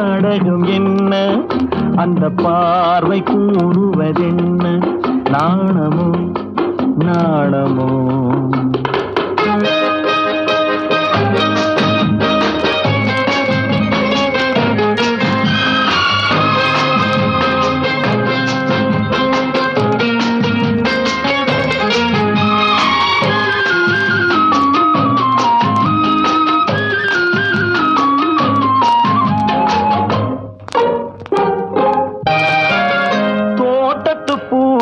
நாடகம் என்ன? அந்த பார்வை கூறுவதென்ன? நாணமோ நாணமோ?